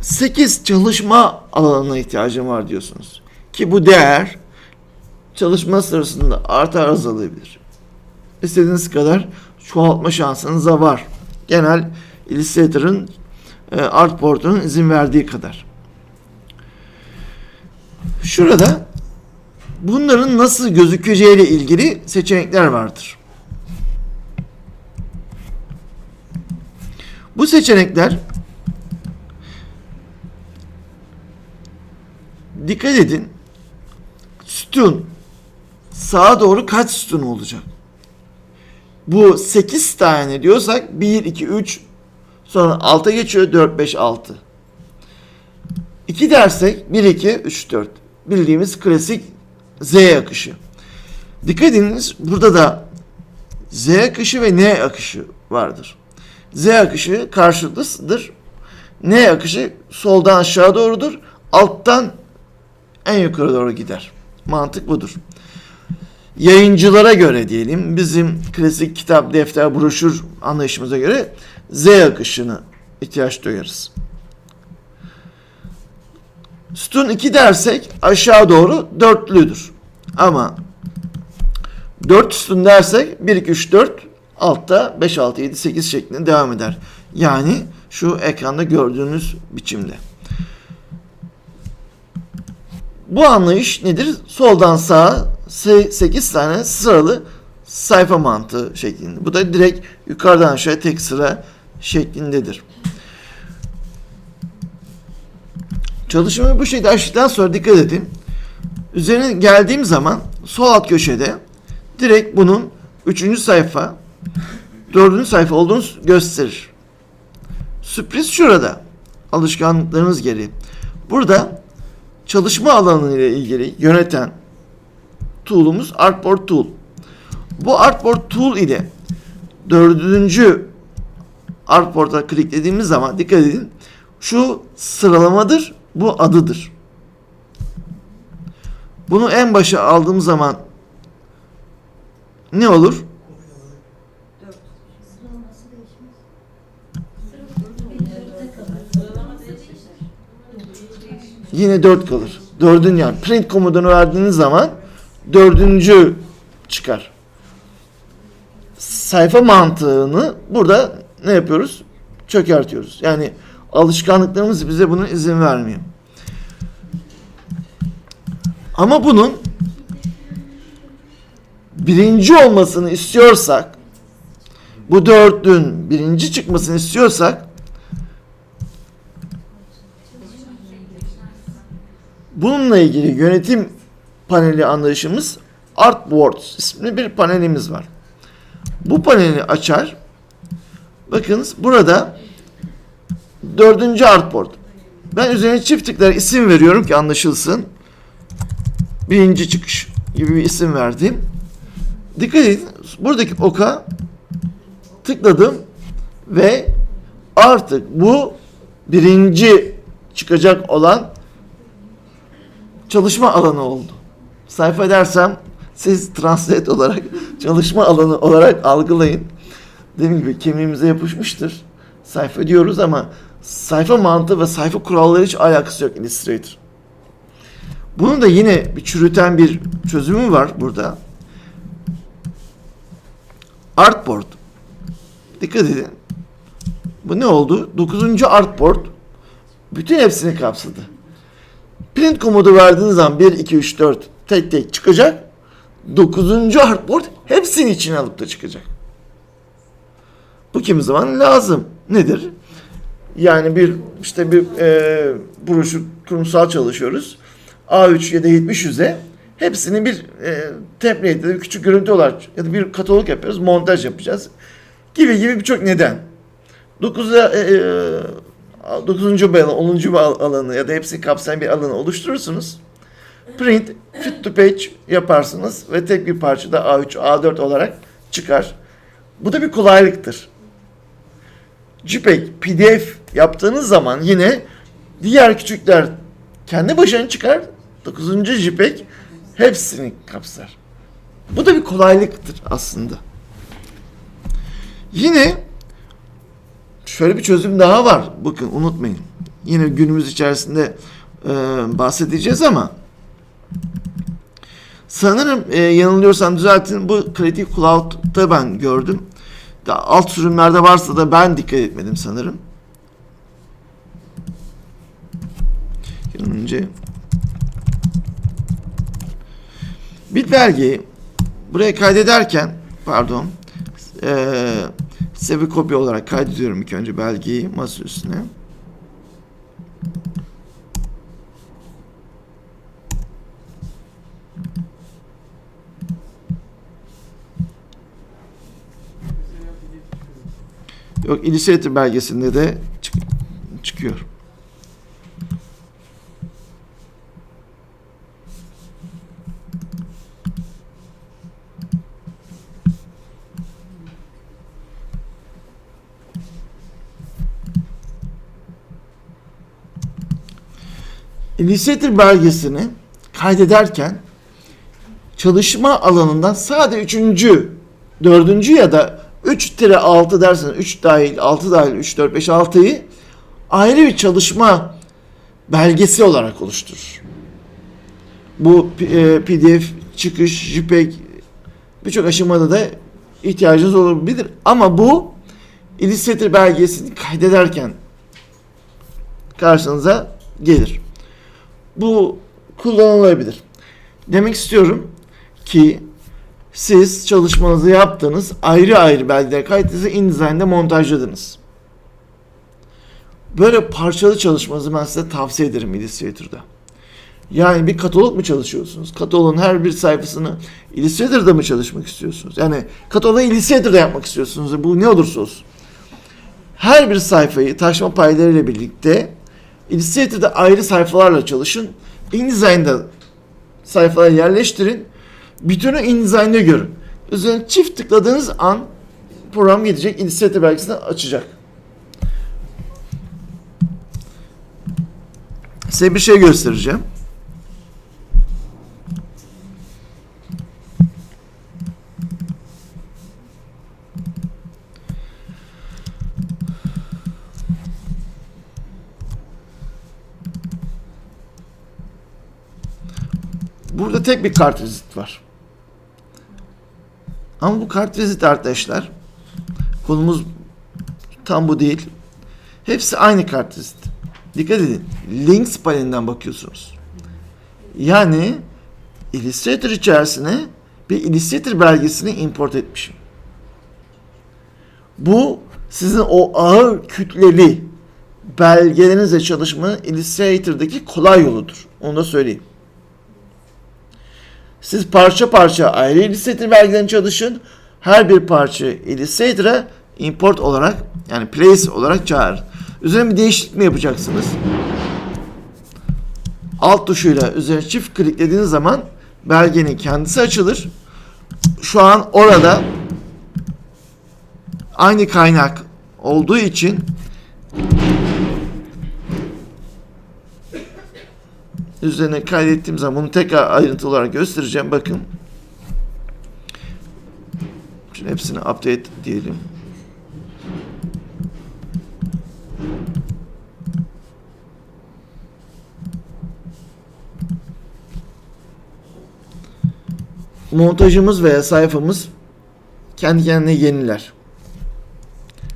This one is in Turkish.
8 çalışma alanına ihtiyacım var diyorsunuz. Ki bu değer çalışma sırasında artar azalabilir. İstediğiniz kadar çoğaltma şansınız da var. Genel Illustrator'ın e, Artboard'un izin verdiği kadar. Şurada bunların nasıl gözükeceği ile ilgili seçenekler vardır. Bu seçenekler dikkat edin sütun sağa doğru kaç sütun olacak? Bu 8 tane diyorsak 1, 2, 3 sonra 6'a geçiyor 4, 5, 6. 2 dersek 1, 2, 3, 4. Bildiğimiz klasik Z akışı. Dikkat ediniz burada da Z akışı ve N akışı vardır. Z akışı karşılıklıdır. N akışı soldan aşağı doğrudur. Alttan en yukarı doğru gider. Mantık budur. Yayıncılara göre diyelim bizim klasik kitap, defter, broşür anlayışımıza göre Z akışını ihtiyaç duyarız. Sütun 2 dersek aşağı doğru dörtlüdür. Ama 4 sütun dersek 1, 2, 3, 4 altta 5, 6, 7, 8 şeklinde devam eder. Yani şu ekranda gördüğünüz biçimde. Bu anlayış nedir? Soldan sağa 8 tane sıralı sayfa mantığı şeklinde. Bu da direkt yukarıdan aşağı tek sıra şeklindedir. Çalışmayı bu şekilde açtıktan sonra dikkat edin. Üzerine geldiğim zaman sol alt köşede direkt bunun 3. sayfa 4. sayfa olduğunu gösterir. Sürpriz şurada. Alışkanlıklarınız gereği. Burada çalışma alanı ile ilgili yöneten tool'umuz Artboard Tool. Bu Artboard Tool ile dördüncü Artboard'a kliklediğimiz zaman dikkat edin. Şu sıralamadır, bu adıdır. Bunu en başa aldığım zaman ne olur? Yine 4 kalır. Dördün yani print komutunu verdiğiniz zaman dördüncü çıkar. Sayfa mantığını burada ne yapıyoruz? Çökertiyoruz. Yani alışkanlıklarımız bize bunun izin vermiyor. Ama bunun birinci olmasını istiyorsak bu dörtlün birinci çıkmasını istiyorsak bununla ilgili yönetim paneli anlayışımız Artboards isimli bir panelimiz var. Bu paneli açar. Bakınız burada dördüncü artboard. Ben üzerine çift tıklar isim veriyorum ki anlaşılsın. Birinci çıkış gibi bir isim verdim. Dikkat edin buradaki oka tıkladım ve artık bu birinci çıkacak olan çalışma alanı oldu. Sayfa dersem siz translate olarak çalışma alanı olarak algılayın. Dediğim gibi kemiğimize yapışmıştır. Sayfa diyoruz ama sayfa mantığı ve sayfa kuralları hiç alakası yok Illustrator. Bunun da yine bir çürüten bir çözümü var burada. Artboard. Dikkat edin. Bu ne oldu? 9. artboard bütün hepsini kapsadı. Print komutu verdiğiniz zaman 1, 2, 3, 4 tek tek çıkacak. 9. artboard hepsini içine alıp da çıkacak. Bu kimi zaman lazım. Nedir? Yani bir işte bir e, broşür kurumsal çalışıyoruz. A3 ya da 70 hepsini bir e, template ya da bir küçük görüntü olarak ya da bir katalog yapıyoruz. Montaj yapacağız. Gibi gibi birçok neden. 9'a e, e, 9. alanı, 10. alanı ya da hepsini kapsayan bir alanı oluşturursunuz. Print, fit to page yaparsınız ve tek bir parçada A3, A4 olarak çıkar. Bu da bir kolaylıktır. JPEG, PDF yaptığınız zaman yine diğer küçükler kendi başına çıkar. 9. JPEG hepsini kapsar. Bu da bir kolaylıktır aslında. Yine şöyle bir çözüm daha var. Bakın unutmayın. Yine günümüz içerisinde e, bahsedeceğiz ama sanırım e, yanılıyorsam düzeltin bu Creative Cloud'da ben gördüm. Da, alt sürümlerde varsa da ben dikkat etmedim sanırım. Önce bir buraya kaydederken pardon eee size bir kopya olarak kaydediyorum ilk önce belgeyi masa üstüne. Yok Illustrator belgesinde de çık- çıkıyor. Illustrator belgesini kaydederken çalışma alanından sadece üçüncü, dördüncü ya da 3 tire 6 derseniz 3 dahil, 6 dahil, 3, 4, 5, 6'yı ayrı bir çalışma belgesi olarak oluşturur. Bu e, PDF, çıkış, JPEG birçok aşamada da ihtiyacınız olabilir. Ama bu Illustrator belgesini kaydederken karşınıza gelir. Bu kullanılabilir. Demek istiyorum ki siz çalışmanızı yaptınız, ayrı ayrı belgeler kaydınızı InDesign'da montajladınız. Böyle parçalı çalışmanızı ben size tavsiye ederim Illustrator'da. Yani bir katalog mu çalışıyorsunuz? Katalogun her bir sayfasını Illustrator'da mı çalışmak istiyorsunuz? Yani katalogu Illustrator'da yapmak istiyorsunuz. Bu ne olursa olsun. Her bir sayfayı taşma paylarıyla birlikte Illustrator'da ayrı sayfalarla çalışın. InDesign'da sayfaları yerleştirin. Bütünü InDesign'da görün. Üzerine çift tıkladığınız an program gidecek. Illustrator belgesini açacak. Size bir şey göstereceğim. Burada tek bir kart vizit var. Ama bu kart vizit arkadaşlar konumuz tam bu değil. Hepsi aynı kart vizit. Dikkat edin. Links panelinden bakıyorsunuz. Yani Illustrator içerisine bir Illustrator belgesini import etmişim. Bu sizin o ağır kütleli belgelerinizle çalışmanın Illustrator'daki kolay yoludur. Onu da söyleyeyim. Siz parça parça ayrı Illustrator belgelerini çalışın. Her bir parça Illustrator'a import olarak yani place olarak çağırın. Üzerine bir değişiklik mi yapacaksınız? Alt tuşuyla üzerine çift kliklediğiniz zaman belgenin kendisi açılır. Şu an orada aynı kaynak olduğu için üzerine kaydettiğim zaman bunu tekrar ayrıntılı olarak göstereceğim. Bakın. Şimdi hepsini update diyelim. Montajımız veya sayfamız kendi kendine yeniler.